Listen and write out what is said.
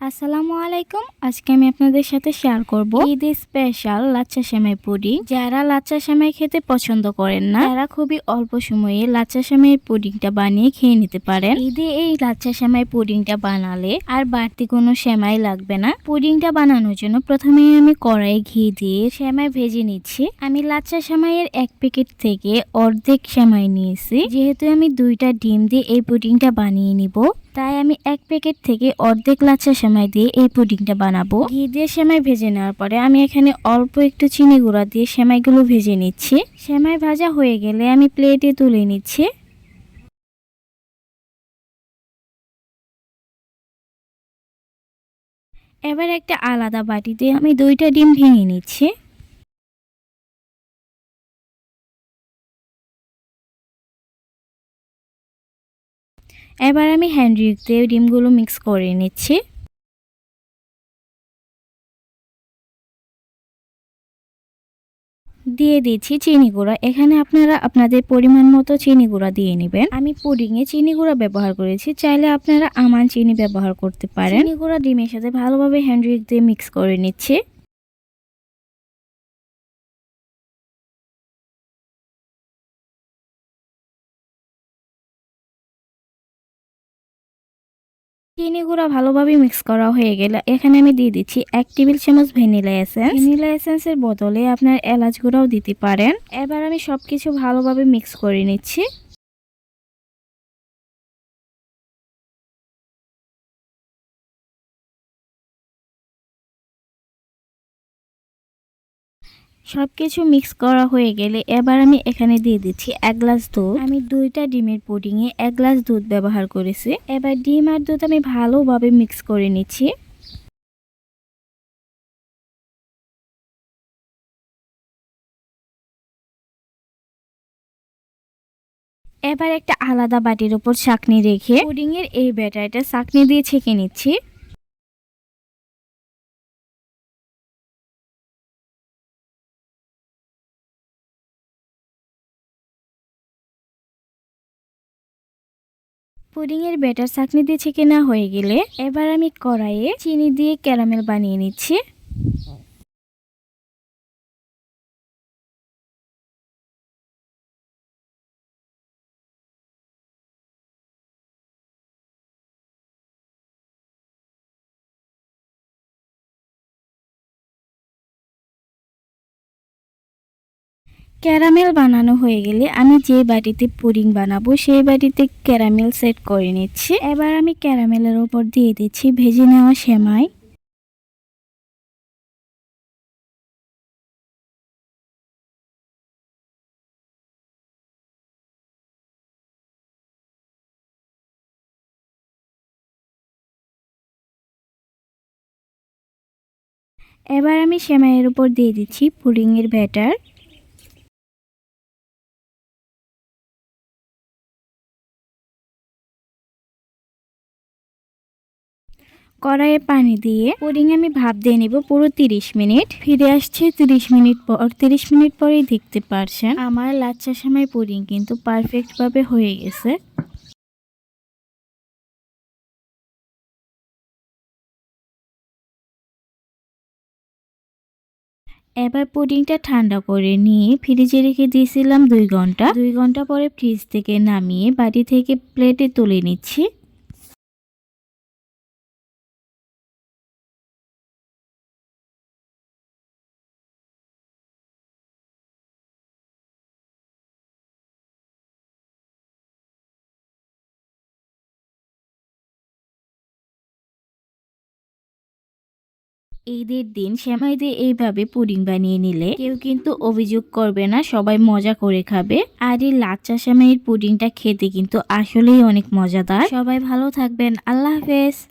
আসসালামু আলাইকুম। আজকে আমি আপনাদের সাথে শেয়ার করব ঈদ স্পেশাল লাচ্চা সেমাই পুডিং যারা লাচ্চা সেমাই খেতে পছন্দ করেন না, তারা খুবই অল্প সময়ে লাচ্চা সেমাই পুডিংটা বানিয়ে খেয়ে নিতে পারেন। ঈদে এই লাচ্চা সেমাই পুডিংটা বানালে আর বাড়তি কোনো সেমাই লাগবে না। পুডিংটা বানানোর জন্য প্রথমে আমি কড়াই ঘি দিয়ে সেমাই ভেজে নিচ্ছি। আমি লাচ্চা সেমাইয়ের এক প্যাকেট থেকে অর্ধেক সেমাই নিয়েছি। যেহেতু আমি দুইটা ডিম দিয়ে এই পুডিংটা বানিয়ে নিব তাই আমি এক প্যাকেট থেকে অর্ধেক লাচ্চা সেমাই দিয়ে এই পুডিংটা বানাবো। ঘি দিয়ে সেমাই ভেজে নেওয়ার পরে আমি এখানে অল্প একটু চিনি গুঁড়া দিয়ে সেমাইগুলো ভেজে নিচ্ছি। সেমাই ভাজা হয়ে গেলে আমি প্লেটে তুলে নিচ্ছি। এবার একটা আলাদা বাটিতে আমি দুইটা ডিম ভেঙে নিচ্ছি। এবার আমি হ্যান্ডরিক দিয়ে ডিমগুলো মিক্স করে নিচ্ছি। দিয়ে দিচ্ছি চিনি গুঁড়া। এখানে আপনারা আপনাদের পরিমাণ মতো চিনি গুঁড়া দিয়ে নেবেন। আমি পুডিংয়ে চিনি গুঁড়া ব্যবহার করেছি। চাইলে আপনারা আমান চিনি ব্যবহার করতে পারেন। চিনি গুঁড়া ডিমের সাথে ভালোভাবে হ্যান্ডরিক দিয়ে মিক্স করে নিচ্ছি। চিনি গুঁড়া ভালোভাবে মিক্স করা হয়ে গেলে এখানে আমি দিয়ে দিচ্ছি এক টেবিল চামচ ভ্যানিলা এসেন্স ভ্যানিলা এসেন্সের বদলে আপনার এলাচ গুঁড়াও দিতে পারেন। এবার আমি সবকিছু ভালোভাবে মিক্স করে নিচ্ছি। সব কিছু মিক্স করা হয়ে গেলে এবার আমি এখানে দিয়ে দিচ্ছি এক গ্লাস দুধ। আমি দুইটা ডিমের পুডিংয়ে এক গ্লাস দুধ ব্যবহার করেছি। এবার ডিম আর দুধ আমি ভালোভাবে মিক্স করে নিচ্ছি। এবার একটা আলাদা বাটির উপর চাকনি রেখে পুডিংয়ের এই ব্যাটারটা চাকনি দিয়ে ছেঁকে নিচ্ছি। পুডিংয়ের ব্যাটার চাকনি দিয়ে ছেঁকে না হয়ে গেলে এবার আমি কড়াইয়ে চিনি দিয়ে ক্যারামেল বানিয়ে নিচ্ছি। ক্যারামেল বানানো হয়ে গেলে আমি যে বাটিতে পুডিং বানাবো সেই বাটিতে ক্যারামেল সেট করে নিচ্ছি। এবার আমি ক্যারামেলের উপর দিয়ে দিচ্ছি ভেজে নেওয়া সেমাই। এবার আমি সেমাইয়ের উপর দিয়ে দিচ্ছি পুডিংয়ের ব্যাটার। কড়াইয়ে পানি দিয়ে পুডিং আমি ভাপ দিয়ে নিব পুরো তিরিশ মিনিট। ফিরে আসছে তিরিশ মিনিট পর, তিরিশ মিনিট পরেই দেখতে পারছেন আমার লাচ্চা সময় পুডিং কিন্তু পারফেক্টভাবে হয়ে গেছে। এবার পুডিংটা ঠান্ডা করে নিয়ে ফ্রিজে রেখে দিয়েছিলাম দুই ঘণ্টা। দুই ঘণ্টা পরে ফ্রিজ থেকে নামিয়ে বাটি থেকে প্লেটে তুলে নিচ্ছি। ঈদের দিন শ্যামাই দিয়ে এইভাবে পুডিং বানিয়ে নিলে কেউ কিন্তু অভিযোগ করবে না, সবাই মজা করে খাবে। আর এই লাচ্চা শ্যামাইয়ের পুডিংটা খেতে কিন্তু আসলেই অনেক মজাদার। সবাই ভালো থাকবেন। আল্লাহ হাফেজ।